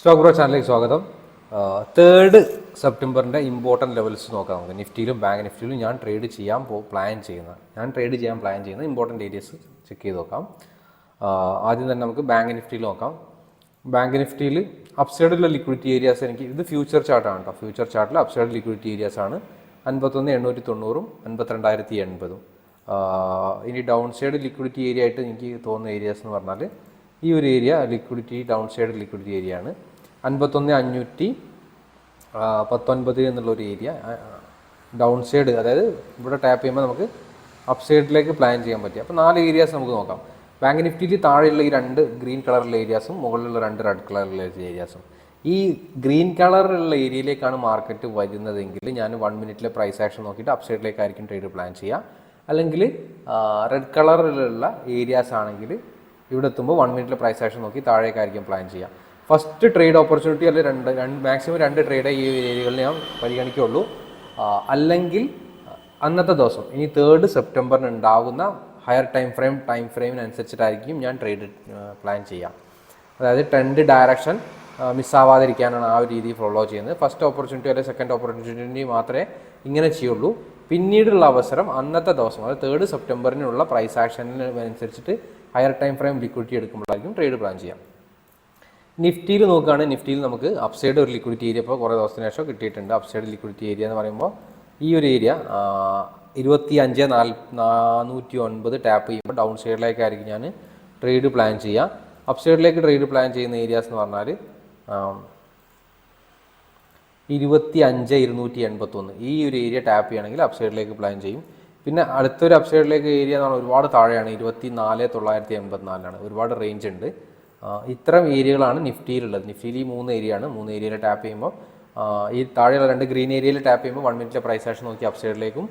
Stock bro ചാനലിലേക്ക് സ്വാഗതം. Third സെപ്റ്റംബറിന്റെ important levels നോക്കാം നമുക്ക്. നിഫ്റ്റിയിലും ബാങ്ക് നിഫ്റ്റിയിലും ഞാൻ ട്രേഡ് ചെയ്യാൻ പ്ലാൻ ചെയ്യുന്ന ഞാൻ ട്രേഡ് ചെയ്യാൻ പ്ലാൻ ചെയ്യുന്ന ഇമ്പോർട്ടന്റ് ഏരിയസ് ചെക്ക് ചെയ്ത് നോക്കാം. ആദ്യം തന്നെ നമുക്ക് ബാങ്ക് നിഫ്റ്റിയിൽ നോക്കാം. ബാങ്ക് നിഫ്റ്റിയിൽ അപ്സൈഡിലുള്ള ലിക്വിഡിറ്റി ഏരിയാസ് എനിക്ക് ഇത് ഫ്യൂച്ചർ ചാർട്ടാണ് കേട്ടോ ഫ്യൂച്ചർ ചാർട്ടിൽ അപ്സൈഡ് ലിക്വിഡിറ്റി ഏരിയാസ് ആണ്. അൻപത്തൊന്ന് എണ്ണൂറ്റി തൊണ്ണൂറും അൻപത്തിരണ്ടായിരത്തി എൺപതും. ഇനി ഡൗൺ സൈഡ് ലിക്വിഡിറ്റി ഏരിയ ആയിട്ട് എനിക്ക് തോന്നുന്ന ഏരിയാസ് എന്ന് പറഞ്ഞാൽ ഈ ഒരു area liquidity down side liquidity area ആണ്. അൻപത്തൊന്ന് അഞ്ഞൂറ്റി പത്തൊൻപത് എന്നുള്ള ഒരു ഏരിയ ഡൗൺ സൈഡ് അതായത് ഇവിടെ ടാപ്പ് ചെയ്യുമ്പോൾ നമുക്ക് അപ്സൈഡിലേക്ക് പ്ലാൻ ചെയ്യാൻ പറ്റും. അപ്പോൾ നാല് ഏരിയാസ് നമുക്ക് നോക്കാം. ബാങ്ക് നിഫ്റ്റിയിൽ താഴെയുള്ള ഈ രണ്ട് ഗ്രീൻ കളറുള്ള ഏരിയാസും മുകളിലുള്ള രണ്ട് റെഡ് കളറുള്ള ഏരിയാസും ഈ ഗ്രീൻ കളറിലുള്ള ഏരിയയിലേക്കാണ് മാർക്കറ്റ് വരുന്നതെങ്കിൽ ഞാൻ വൺ മിനിറ്റിലെ പ്രൈസ് ആക്ഷൻ നോക്കിയിട്ട് അപ്സൈഡിലേക്കായിരിക്കും ട്രേഡ് പ്ലാൻ ചെയ്യുക അല്ലെങ്കിൽ റെഡ് കളറിലുള്ള ഏരിയാസ് ആണെങ്കിൽ ഇവിടെ എത്തുമ്പോൾ വൺ മിനിറ്റിൽ പ്രൈസ് ആക്ഷൻ നോക്കി താഴേക്കായിരിക്കും പ്ലാൻ ചെയ്യാം. ഫസ്റ്റ് ട്രേഡ് ഓപ്പർച്യൂണിറ്റി അല്ലെങ്കിൽ രണ്ട് രണ്ട് മാക്സിമം രണ്ട് ട്രേഡേ ഈ ഏരിയകളിൽ ഞാൻ പരിഗണിക്കുള്ളൂ. അല്ലെങ്കിൽ അന്നത്തെ ദിവസം ഇനി തേർഡ് സെപ്റ്റംബറിന് ഉണ്ടാകുന്ന ഹയർ ടൈം ഫ്രെയിം ടൈം ഫ്രെയിമിനനുസരിച്ചിട്ടായിരിക്കും ഞാൻ ട്രേഡ് പ്ലാൻ ചെയ്യാം. അതായത് ട്രെൻഡ് ഡയറക്ഷൻ മിസ്സാവാതിരിക്കാനാണ് ആ ഒരു രീതി ഫോളോ ചെയ്യുന്നത്. ഫസ്റ്റ് ഓപ്പർച്യൂണിറ്റി അല്ലെങ്കിൽ സെക്കൻഡ് ഓപ്പർച്യൂണിറ്റി മാത്രമേ ഇങ്ങനെ ചെയ്യുള്ളൂ. പിന്നീടുള്ള അവസരം അന്നത്തെ ദിവസം അതായത് തേർഡ് സെപ്റ്റംബറിനുള്ള പ്രൈസ് ആക്ഷനുസരിച്ചിട്ട് ഹയർ ടൈം ഫ്രെയിം ലിക്വിഡിറ്റി എടുക്കുമ്പോഴായിരിക്കും ട്രേഡ് പ്ലാൻ ചെയ്യാം. നിഫ്റ്റിയിൽ നോക്കുകയാണെങ്കിൽ നിഫ്റ്റിയിൽ നമുക്ക് അപ്സൈഡ് ഒരു ലിക്വിഡിറ്റി ഏരിയ ഇപ്പോൾ കുറേ ദിവസത്തിന് ശേഷം കിട്ടിയിട്ടുണ്ട്. അപ്സൈഡ് ലിക്വിഡിറ്റി ഏരിയ എന്ന് പറയുമ്പോൾ ഈ ഒരു ഏരിയ ഇരുപത്തി അഞ്ച് നാല് നാനൂറ്റി ഒൻപത് ടാപ്പ് ചെയ്യുമ്പോൾ ഡൗൺ സൈഡിലേക്കായിരിക്കും ഞാൻ ട്രേഡ് പ്ലാൻ ചെയ്യുക. അപ്സൈഡിലേക്ക് ട്രേഡ് പ്ലാൻ ചെയ്യുന്ന ഏരിയാസ് എന്ന് പറഞ്ഞാൽ ഇരുപത്തി അഞ്ച് ഇരുന്നൂറ്റി എൺപത്തൊന്ന് ഈ ഒരു ഏരിയ ടാപ്പ് ചെയ്യണമെങ്കിൽ അപ്സൈഡിലേക്ക് പ്ലാൻ ചെയ്യും. പിന്നെ അടുത്തൊരു അപ്സൈഡിലേക്ക് ഏരിയ എന്ന് പറഞ്ഞാൽ ഒരുപാട് താഴെയാണ്. ഇരുപത്തി നാല് തൊള്ളായിരത്തി എൺപത്തിനാലിലാണ്. ഒരുപാട് റേഞ്ച് ഉണ്ട്. ഇത്തരം ഏരിയകളാണ് നിഫ്റ്റിയിലുള്ളത്. നിഫ്റ്റിയിൽ ഈ മൂന്ന് ഏരിയയാണ് മൂന്ന് ഏരിയയിൽ ടാപ്പ് ചെയ്യുമ്പോൾ ഈ താഴെയുള്ള രണ്ട് ഗ്രീൻ ഏരിയയിൽ ടാപ്പ് ചെയ്യുമ്പോൾ വൺ മിനിറ്റിലെ പ്രൈസ് ആക്ഷൻ നോക്കി അപ്സൈഡിലേക്കും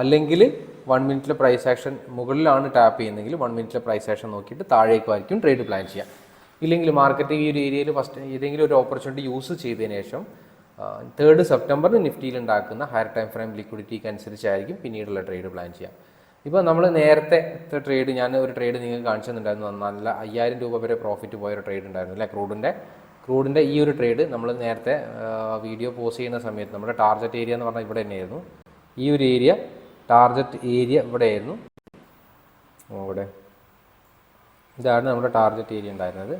അല്ലെങ്കിൽ വൺ മിനിറ്റിലെ പ്രൈസ് ആക്ഷൻ മുകളിലാണ് ടാപ്പ് ചെയ്യുന്നതെങ്കിൽ വൺ മിനിറ്റിലെ പ്രൈസ് ആക്ഷൻ നോക്കിയിട്ട് താഴേക്കുമായിരിക്കും ട്രേഡ് പ്ലാൻ ചെയ്യുക ഇല്ലെങ്കിൽ മാർക്കറ്റ് ഈ ഒരു ഏരിയയിൽ ഫസ്റ്റ് ഏതെങ്കിലും ഒരു ഓപ്പർച്യൂണിറ്റി യൂസ് ചെയ്തതിന് ശേഷം തേർഡ് സെപ്റ്റംബറിന് നിഫ്റ്റിയിൽ ഉണ്ടാക്കുന്ന ഹയർ ടൈം ഫ്രെയിം ലിക്വിഡിറ്റിക്ക് അനുസരിച്ചായിരിക്കും പിന്നീടുള്ള ട്രേഡ് പ്ലാൻ ചെയ്യാം. ഇപ്പോൾ നമ്മൾ നേരത്തെ ട്രേഡ് ഞാൻ ഒരു ട്രേഡ് നിങ്ങൾക്ക് കാണിച്ചു തന്നിട്ടുണ്ടായിരുന്നു നല്ല അയ്യായിരം രൂപ വരെ പ്രോഫിറ്റ് പോയ ഒരു ട്രേഡ് ഉണ്ടായിരുന്നു അല്ലേ? ക്രൂഡിന്റെ ക്രൂഡിന്റെ ഈ ഒരു ട്രേഡ് നമ്മൾ നേരത്തെ വീഡിയോ പോസ്റ്റ് ചെയ്യുന്ന സമയത്ത് നമ്മുടെ ടാർഗറ്റ് ഏരിയ എന്ന് പറഞ്ഞാൽ ഇവിടെ തന്നെയായിരുന്നു. ഈ ഒരു ഏരിയ ടാർഗറ്റ് ഏരിയ ഇവിടെ ആയിരുന്നു. ഇവിടെ ഇതാണ് നമ്മുടെ ടാർഗറ്റ് ഏരിയ ഉണ്ടായിരുന്നത്.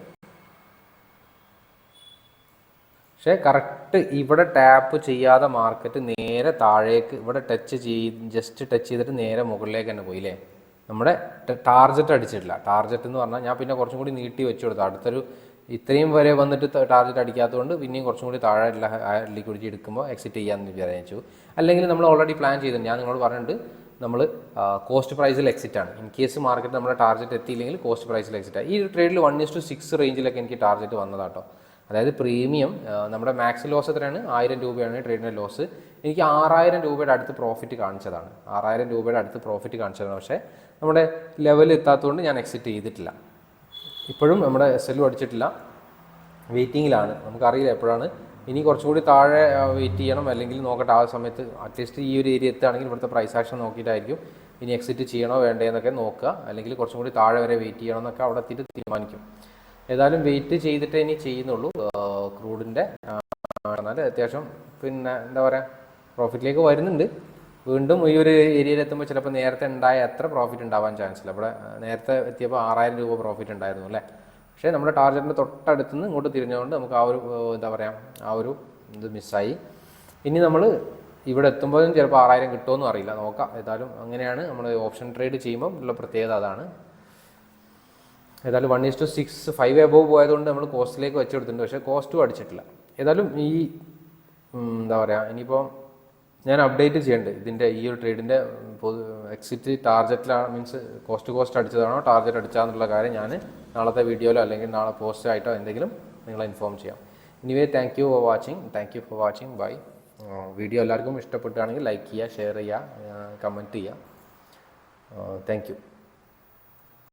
പക്ഷേ കറക്റ്റ് ഇവിടെ ടാപ്പ് ചെയ്യാതെ മാർക്കറ്റ് നേരെ താഴേക്ക് ഇവിടെ ടച്ച് ചെയ്ത് ജസ്റ്റ് ടച്ച് ചെയ്തിട്ട് നേരെ മുകളിലേക്ക് തന്നെ പോയി അല്ലേ നമ്മുടെ ടാർജറ്റ് അടിച്ചിട്ടില്ല. ടാർജറ്റ് എന്ന് പറഞ്ഞാൽ ഞാൻ പിന്നെ കുറച്ചും കൂടി നീട്ടി വെച്ചു കൊടുത്തു. അടുത്തൊരു ഇത്രയും വരെ വന്നിട്ട് ടാർജറ്റ് അടിക്കാത്തതുകൊണ്ട് പിന്നെയും കുറച്ചും കൂടി താഴെ ലിക്വിഡിറ്റി എടുക്കുമ്പോൾ എക്സിറ്റ് ചെയ്യാമെന്ന് വിചാരിച്ചു. അല്ലെങ്കിൽ നമ്മൾ ഓൾറെഡി പ്ലാൻ ചെയ്തിട്ടുണ്ട്. ഞാൻ നിങ്ങളോട് പറഞ്ഞിട്ടുണ്ട്. നമ്മൾ കോസ്റ്റ് പ്രൈസിൽ എക്സിറ്റ് ആണ്. ഇൻ കേസ് മാർക്കറ്റ് നമ്മുടെ ടാർജറ്റ് എത്തിയില്ലെങ്കിൽ കോസ്റ്റ് പ്രൈസിൽ എക്സിറ്റ് ആണ് ഈ ട്രേഡിൽ വൺ ഇസ് ടു സിക്സ് റേഞ്ചിലൊക്കെ എനിക്ക് ടാർജറ്റ് വന്നതാട്ടോ. അതായത് പ്രീമിയം നമ്മുടെ മാക്സ് ലോസ് എത്രയാണ്? ആയിരം രൂപയാണ് ട്രേഡിന്റെ ലോസ്. എനിക്ക് ആറായിരം രൂപയുടെ അടുത്ത് പ്രോഫിറ്റ് കാണിച്ചതാണ്. ആറായിരം രൂപയുടെ അടുത്ത് പ്രോഫിറ്റ് കാണിച്ചതാണ്. പക്ഷേ നമ്മുടെ ലെവൽ എത്താത്തതുകൊണ്ട് ഞാൻ എക്സിറ്റ് ചെയ്തിട്ടില്ല. ഇപ്പോഴും നമ്മുടെ എസ് എല്ലും അടിച്ചിട്ടില്ല വെയിറ്റിങ്ങിലാണ്. നമുക്കറിയില്ല എപ്പോഴാണ്. ഇനി കുറച്ചും കൂടി താഴെ വെയിറ്റ് ചെയ്യണം. അല്ലെങ്കിൽ നോക്കട്ടെ ആ സമയത്ത് അറ്റ്ലീസ്റ്റ് ഈ ഒരു ഏരിയ എത്തുകയാണെങ്കിൽ ഇവിടുത്തെ പ്രൈസ് ആക്ഷൻ നോക്കിയിട്ടായിരിക്കും. ഇനി എക്സിറ്റ് ചെയ്യണോ വേണ്ടേ എന്നൊക്കെ നോക്കുക. അല്ലെങ്കിൽ കുറച്ചും കൂടി താഴെ വരെ വെയിറ്റ് ചെയ്യണമെന്നൊക്കെ അവിടെ എത്തിയിട്ട് തീരുമാനിക്കും. ഏതായാലും വെയിറ്റ് ചെയ്തിട്ട് ഇനി ചെയ്യുന്നുള്ളൂ. ക്രൂഡിന്റെ എന്നാൽ അത്യാവശ്യം പിന്നെ എന്താ പറയുക പ്രോഫിറ്റിലേക്ക് വരുന്നുണ്ട്. വീണ്ടും ഈ ഒരു ഏരിയയിൽ എത്തുമ്പോൾ ചിലപ്പോൾ നേരത്തെ ഉണ്ടായ എത്ര പ്രോഫിറ്റ് ഉണ്ടാവാൻ ചാൻസ് ഇല്ല. ഇവിടെ നേരത്തെ എത്തിയപ്പോൾ ആറായിരം രൂപ പ്രോഫിറ്റ് ഉണ്ടായിരുന്നു അല്ലേ? പക്ഷേ നമ്മുടെ ടാർഗറ്റിന്റെ തൊട്ടടുത്ത് നിന്ന് ഇങ്ങോട്ട് തിരിഞ്ഞുകൊണ്ട് നമുക്ക് ആ ഒരു എന്താ പറയുക ആ ഒരു ഇത് മിസ്സായി ഇനി നമ്മൾ ഇവിടെ എത്തുമ്പോഴും ചിലപ്പോൾ ആറായിരം കിട്ടുമെന്നും അറിയില്ല. നോക്കാം. ഏതായാലും അങ്ങനെയാണ് നമ്മൾ ഓപ്ഷൻ ട്രേഡ് ചെയ്യുമ്പോൾ ഉള്ള പ്രത്യേകത അതാണ്. ഏതായാലും one is to six five above പോയതുകൊണ്ട് നമ്മൾ കോസ്റ്റിലേക്ക് വെച്ചെടുത്തിട്ടുണ്ട്. പക്ഷേ കോസ്റ്റും അടിച്ചിട്ടില്ല. ഏതായാലും ഈ എന്താ പറയുക ഇനിയിപ്പോൾ ഞാൻ അപ്ഡേറ്റ് ചെയ്യേണ്ടത് ഇതിന്റെ ഈ ഒരു ട്രേഡിന്റെ എക്സിറ്റ് ടാർജറ്റിലാണ് മീൻസ് കോസ്റ്റ് കോസ്റ്റ് അടിച്ചതാണോ ടാർജറ്റ് അടിച്ചാന്നുള്ള കാര്യം ഞാൻ നാളത്തെ വീഡിയോയിലോ അല്ലെങ്കിൽ നാളെ പോസ്റ്റ് ആയിട്ടോ എന്തെങ്കിലും നിങ്ങളെ ഇൻഫോം ചെയ്യാം. Anyway thank you for watching thank you for watching bye video എല്ലാവർക്കും ഇഷ്ടപ്പെട്ടാണെങ്കിൽ ലൈക്ക് ചെയ്യുക ഷെയർ ചെയ്യുക കമന്റ് ചെയ്യുക. Thank you